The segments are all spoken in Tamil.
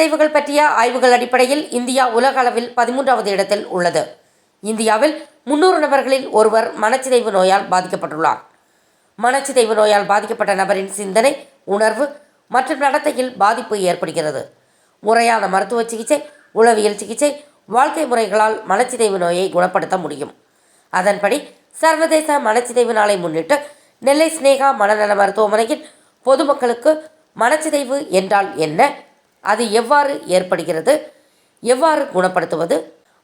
மனச்சிதைவுகள் பற்றிய ஆய்வுகள் அடிப்படையில் இந்தியா உலக அளவில் பதிமூன்றாவது இடத்தில் உள்ளது. இந்தியாவில் முன்னூறு நபர்களில் ஒருவர் மனச்சிதைவு நோயால் பாதிக்கப்பட்டுள்ளார். மனச்சிதைவு நோயால் பாதிக்கப்பட்ட நபரின் சிந்தனை உணர்வு மற்றும் நடத்தையில் பாதிப்பு ஏற்படுகிறது. முறையான மருத்துவ சிகிச்சை உளவியல் சிகிச்சை வாழ்க்கை முறைகளால் மனச்சிதைவு நோயை குணப்படுத்த முடியும். அதன்படி சர்வதேச மனச்சிதைவு நாளை முன்னிட்டு நெல்லை ஸ்னேகா மனநல மருத்துவமனையில் பொதுமக்களுக்கு மனச்சிதைவு என்றால் என்ன அது எவ்வாறு ஏற்படுகிறது? எவ்வாறு குணப்படுத்துவது?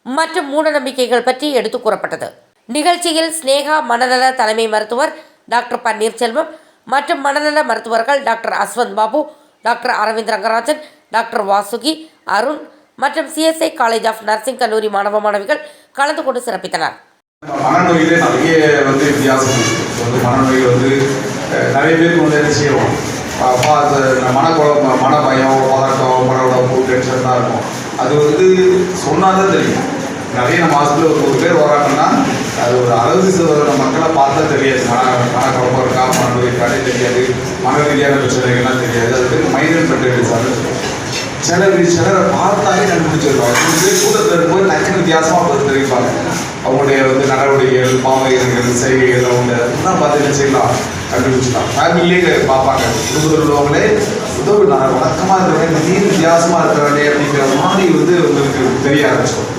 மற்றும் மூடநம்பிக்கைகள் பற்றி எடுத்து கூறப்பட்டது. நிகழ்ச்சியில் ஸ்னேகா மனநல தலைமை மருத்துவர் டாக்டர் பன்னீர்செல்வம் மற்றும் மனநல மருத்துவர்கள் doctor Ashwanth Babu doctor Aravind Rangarajan doctor Vasuki Arun மற்றும் சிஎஸ்ஐ காலேஜ் ஆஃப் நர்சிங் கல்லூரி மாணவ மாணவிகள் கலந்து கொண்டு சிறப்பித்தனர். மனநோயிலே நிறைய வந்து வித்தியாசம் வந்து மனநோய் வந்து நிறைய பேருக்கு வந்து என்ன செய்வோம் பார்த்து அது மனக்குழப்பம் மன பயம் பதட்டம் மனோடம்பு டென்ஷன் தான் இருக்கும். அது வந்து சொன்னால் தான் தெரியும். நிறைய நம்ம ஹாஸ்பிட்டல் ஒரு ஒரு பேர் வராங்கன்னா அது ஒரு அறுபது சதவீத மக்களை பார்த்தா தெரியாது. மன மனக்குழப்பம் இருக்கா மனநோய் இருக்கானே தெரியாது மன ரீதியான பிரச்சனைகள்லாம் தெரியாது. அது பேர் மைனர் மென்டல் சார் சிலர் சிலரை பார்த்தாலே கண்டுபிடிச்சிருப்பாங்க. கூட்டத்தில் இருக்கும்போது டக்குனு வித்தியாசமாக பார்த்து தெரிவிப்பாங்க. அவங்களுடைய வந்து நடவடிக்கைகள் பாவனைகள் செய்கைகள் அவங்க எல்லாம் பார்த்து என்ன செய்யலாம்? கண்டுபிடிச்சிடலாம் ஃபேமிலியே பார்ப்பாங்க குடும்பத்தில் உள்ளவங்களே ஏதோ நான் வழக்கமாக இருக்கிறேன் நீர் வித்தியாசமாக இருக்கிறானே அப்படிங்கிற மாதிரி வந்து உங்களுக்கு தெரிய ஆரம்பிச்சோம்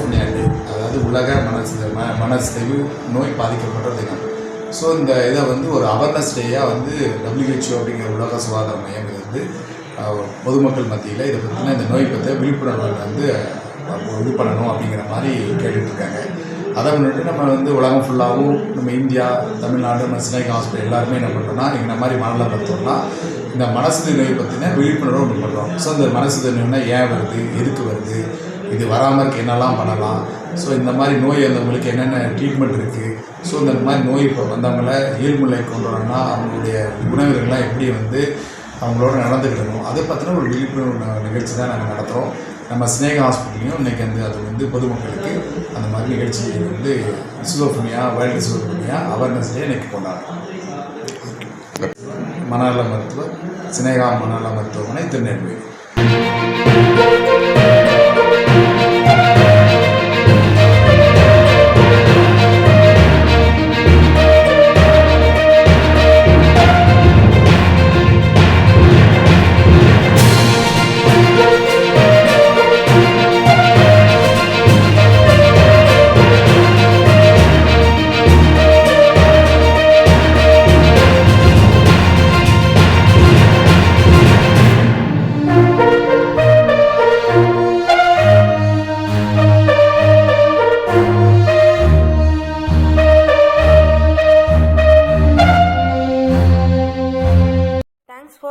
சுசோஃபனியா அதாவது உலக மனசு ம மனசிதைவு நோய் பாதிக்கப்பட்ட தினம். ஸோ இந்த இதை வந்து ஒரு அவேர்னஸ் டேயாக வந்து டபிள்யூஹெச்ஓ அப்படிங்கிற உலக சுகாதார மையம் இது வந்து பொதுமக்கள் மத்தியில் இதை பற்றின இந்த நோய் பற்றிய விழிப்புணர்வு வந்து இது பண்ணணும் அப்படிங்கிற மாதிரி கேட்டுட்டு இருக்காங்க அதை முன்னிட்டு நம்ம வந்து உலகம் ஃபுல்லாகவும் நம்ம இந்தியா தமிழ்நாடு நம்ம சினைக் ஹாஸ்பிட்டல் எல்லாருமே என்ன பண்ணுறோம்னா இந்த மாதிரி மனநல மருத்துவம்னா இந்த மனசுது நோய் பற்றின விழிப்புணர்வு ஒன்று பண்ணுறோம் ஸோ இந்த மனசுது நோய்னா ஏன் வருது எதுக்கு வருது இது வராமல் இருக்க என்னெல்லாம் பண்ணலாம்? ஸோ இந்த மாதிரி நோய் வந்தவங்களுக்கு என்னென்ன ட்ரீட்மெண்ட் இருக்குது ஸோ இந்த மாதிரி நோய் இப்போ வந்தவங்கள இயல்புநிலை கொண்டு வரணும்னா அவங்களுடைய உணவுகள்லாம் எப்படி வந்து அவங்களோட நடந்துக்கிடணும் அதை பற்றின ஒரு விழிப்புணர்வு நிகழ்ச்சி தான் நாங்கள் நடத்துகிறோம் நம்ம ஸ்னேகா ஹாஸ்பிட்டலையும் இன்றைக்கி வந்து அது வந்து பொதுமக்களுக்கு அந்த மாதிரி நிகழ்ச்சி வந்து சிசோஃபனியா வைல்டு சிசோஃபனியா அவேர்னஸ் டே இன்னைக்கு கொண்டாடுறோம். மனநல மருத்துவர் சினேகா மனநல மருத்துவமனை திருநெல்வேலி.